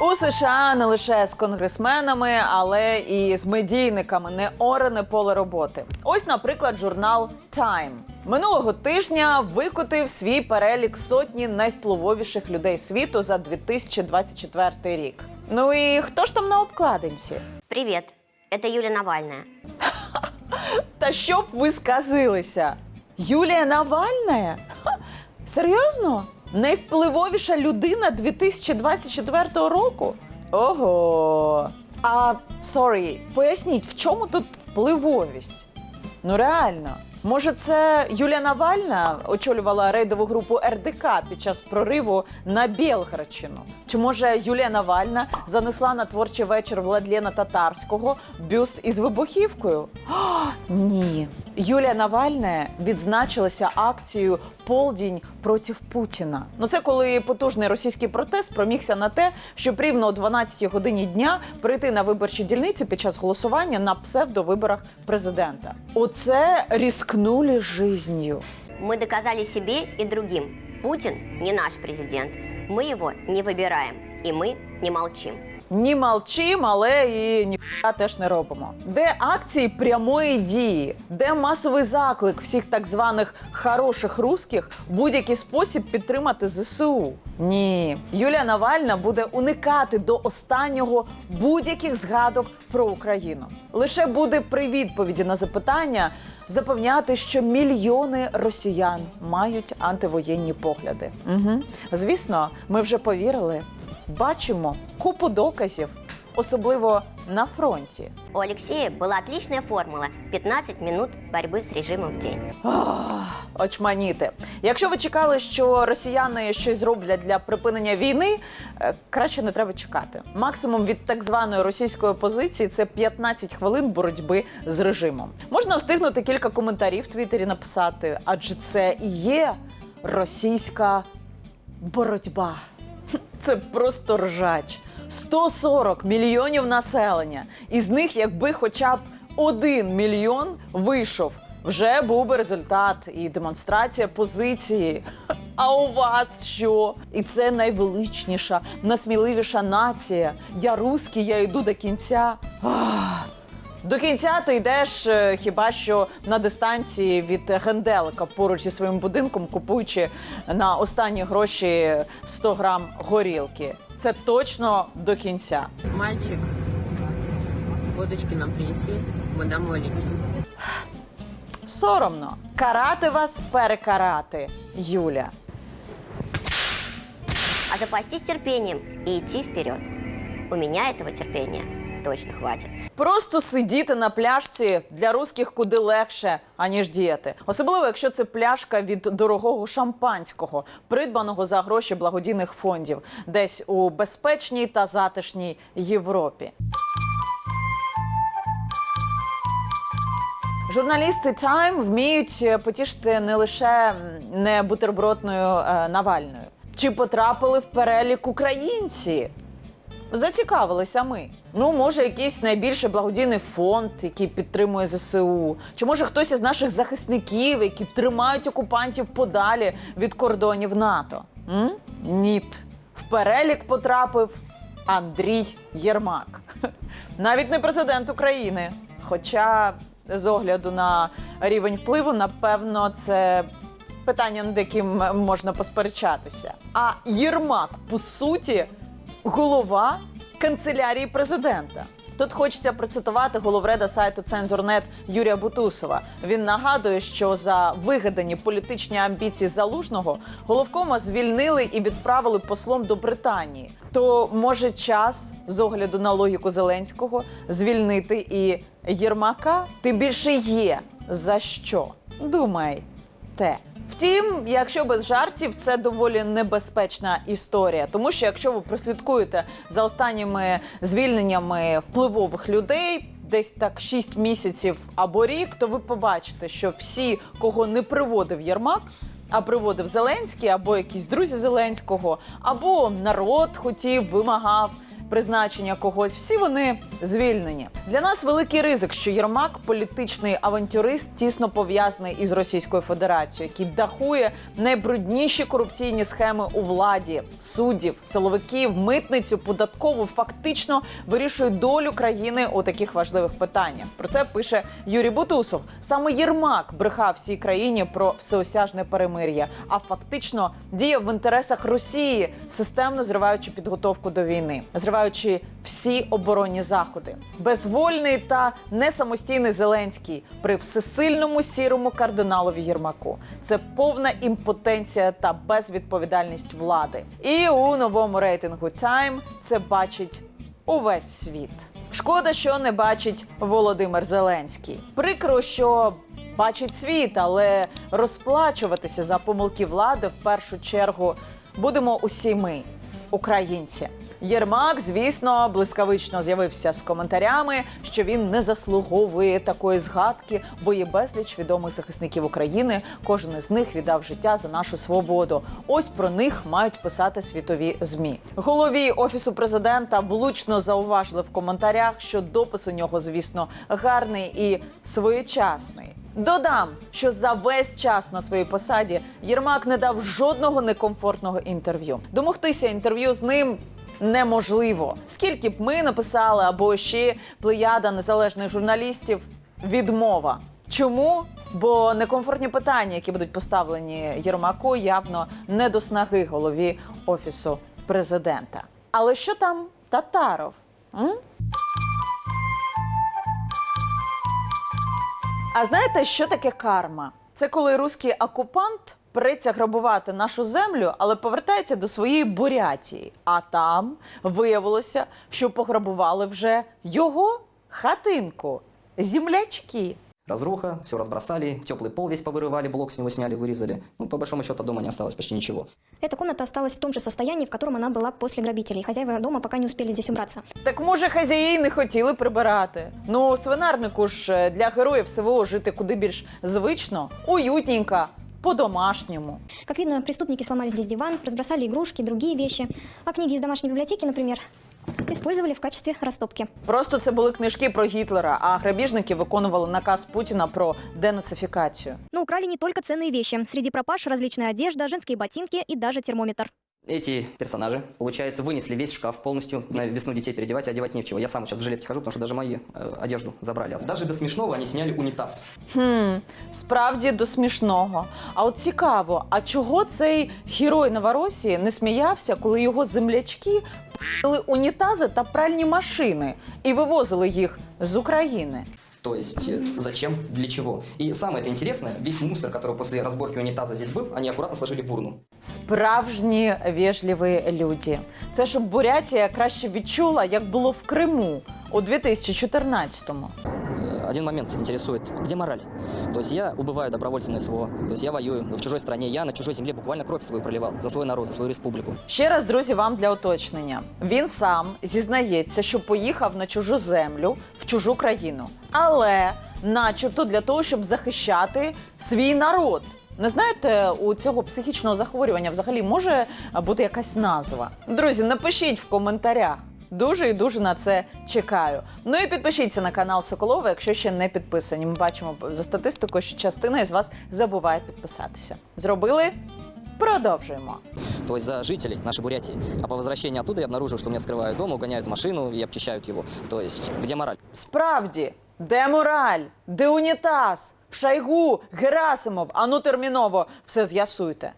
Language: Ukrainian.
У США не лише з конгресменами, але і з медійниками неорене поле роботи. Ось, наприклад, журнал Time. Минулого тижня викотив свій перелік сотні найвпливовіших людей світу за 2024 рік. Ну і хто ж там на обкладинці? Привет, это Юлия Навальная. Та щоб ви сказилися, Юлія Навальна? Серйозно? Найвпливовіша людина 2024 року? Ого. А сорі, поясніть, в чому тут впливовість? Ну реально. Може, це Юлія Навальна очолювала рейдову групу РДК під час прориву на Білградщину? Чи може Юлія Навальна занесла на творчий вечір Владлена Татарського бюст із вибухівкою? А, ні. Юлія Навальна відзначилася акцією Полдінь проти Путіна. Ну це коли потужний російський протест промігся на те, щоб рівно о 12 годині дня прийти на виборчі дільниці під час голосування на псевдовиборах президента. Оце різкнули жизнью. Мы доказали себе и другим, Путин не наш президент. Мы его не выбираем, и мы не молчим. Ні молчим, але і ніхуя теж не робимо. Де акції прямої дії, де масовий заклик всіх так званих хороших русських в будь-який спосіб підтримати ЗСУ? Ні, Юлія Навальна буде уникати до останнього будь-яких згадок про Україну. Лише буде при відповіді на запитання запевняти, що мільйони росіян мають антивоєнні погляди. Угу. Звісно, ми вже повірили. Бачимо купу доказів, особливо на фронті. У Алексея была отличная формула 15 минут борьбы с режимом в день. Ах, Очманіти. Якщо ви чекали, що росіяни щось зроблять для припинення війни, е, краще не треба чекати. Максимум від так званої російської опозиції це 15 хвилин боротьби з режимом. Можна встигнути кілька коментарів в Твіттері написати, адже це і є російська боротьба. Це просто ржач. 140 мільйонів населення. Із них, якби хоча б один мільйон вийшов, вже був би результат і демонстрація позиції. А у вас що? І це найвеличніша, насміливіша нація. Я русський, я йду до кінця. Ах. До кінця ти йдеш е, хіба що на дистанції від генделика поруч зі своїм будинком, купуючи на останні гроші 100 грам горілки. Це точно до кінця. Мальчик, водочки нам принеси, мы домой летим. Соромно. Карати вас перекарати, Юля. А запастись терпением и идти вперед. У меня этого точно хватит. Просто сидіти на пляшці для русських куди легше, аніж діяти. Особливо, якщо це пляшка від дорогого шампанського, придбаного за гроші благодійних фондів, десь у безпечній та затишній Європі. Журналісти Time вміють потішити не лише не бутербродною е, Навальною. Чи потрапили в перелік українці? Зацікавилися ми. Ну, може, якийсь найбільший благодійний фонд, який підтримує ЗСУ. Чи може хтось із наших захисників, які тримають окупантів подалі від кордонів НАТО? М? Ніт. В перелік потрапив Андрій Єрмак. Навіть не президент України. Хоча, з огляду на рівень впливу, напевно, це питання, над яким можна посперечатися. А Єрмак, по суті, голова канцелярії президента. Тут хочеться процитувати головреда сайту Цензорнет Юрія Бутусова. Він нагадує, що за вигадані політичні амбіції залужного головкома звільнили і відправили послом до Британії. То може час з огляду на логіку Зеленського звільнити і Єрмака? Тим більше є за що. Думай те. Втім, якщо без жартів, це доволі небезпечна історія, тому що якщо ви прослідкуєте за останніми звільненнями впливових людей. Десь так 6 місяців або рік, то ви побачите, що всі, кого не приводив Єрмак, приводив Зеленський, або якісь друзі Зеленського, або народ хотів, вимагав призначення когось, всі вони звільнені. Для нас великий ризик, що Єрмак, політичний авантюрист, тісно пов'язаний із Російською Федерацією, який дахує найбрудніші корупційні схеми у владі, суддів, силовиків, митницю, податкову, фактично вирішує долю країни у таких важливих питаннях. Про це пише Юрій Бутусов. Саме Єрмак брехав всій країні про всеосяжне перемир'я, а фактично діяв в інтересах Росії, системно зриваючи підготовку до війни, зриваючи всі оборонні заходи. Безвольний та несамостійний Зеленський при всесильному сірому кардиналові Єрмаку. Це повна імпотенція та безвідповідальність влади. І у новому рейтингу Time це бачить увесь світ. Шкода, що не бачить Володимир Зеленський. Прикро, що бачить світ, але розплачуватися за помилки влади в першу чергу будемо усі ми, українці. Єрмак, звісно, блискавично з'явився з коментарями, що він не заслуговує такої згадки, бо є безліч відомих захисників України. Кожен із них віддав життя за нашу свободу. Ось про них мають писати світові змі. Голові офісу президента влучно зауважили в коментарях, що допис у нього, звісно, гарний і своєчасний. Додам, що за весь час на своїй посаді Єрмак не дав жодного некомфортного інтерв'ю. Домогтися інтерв'ю з ним неможливо. Скільки б ми написали або ще плеяда незалежних журналістів, відмова. Чому? Бо некомфортні питання, які будуть поставлені Єрмаку, явно не до снаги голові офісу президента. Але що там Татаров? М? А знаєте, що таке карма? Це коли руський окупант приться грабувати нашу землю, але повертається до своєї Бурятії. А там виявилося, що пограбували вже його хатинку, землячки. Разруха, все разбросали, теплый пол весь повырывали, блок с него сняли, вырезали. Ну, по большому счету, от дома не осталось почти ничего. Эта комната осталась в том же состоянии, в котором она была после грабителей. Хозяева дома пока не успели здесь убраться. Так може хазяї й не хотіли прибирати. Ну, у свинарнику ж е, для героїв СВО жити куди більш звично, уютненько, по-домашньому. Как видно, преступники сломали здесь диван, разбросали игрушки, другие вещи. А книги из домашней библиотеки, например, использовали в качестве растопки. Просто це були книжки про Гітлера, а грабіжники виконували наказ Путіна про денацифікацію. Но украли не только ценные вещи. Среди пропаж различная одежда, женские ботинки и даже термометр. Эти персонажи, получается, вынесли весь шкаф полностью. На весну детей переодевать, а одевать не в чего. Я сам сейчас в жилетке хожу, потому что даже мои э, одежду забрали. Даже до смешного они сняли унитаз. Хм, справді до смішного. А от цікаво, а чого цей герой Новоросії не сміявся, коли його землячки пили унітази та пральні машини і вивозили їх з України? То есть, э, зачем, для чего. И самое это интересное, весь мусор, который после разборки унитаза здесь был, они аккуратно сложили в урну. Справжні вежливі люди. Це щоб Бурятія краще відчула, як було в Криму у 2014-му. Один момент интересует, где мораль? То есть я убываю добровольцем на СВО, то есть я воюю в чужой стране, я на чужой земле буквально кровь свою проливал за свой народ, за свою республику. Ще раз, друзі, вам для уточнення. Він сам зізнається, що поїхав на чужу землю в чужу країну, але, начебто, для того, щоб захищати свій народ. Не знаєте, у цього психічного захворювання взагалі може бути якась назва? Друзі, напишіть в коментарях. Дуже і дуже на це чекаю. Ну і підпишіться на канал Соколова, якщо ще не підписані. Ми бачимо за статистикою, що частина із вас забуває підписатися. Зробили? Продовжуємо. То есть за жителей нашей Бурятии. А по возвращении оттуда я обнаружил, что меня вскрывают дом, угоняют машину и обчищают его. То есть где мораль? Справді, де мораль, де унітаз, Шайгу, Герасимов, ану терміново все з'ясуйте.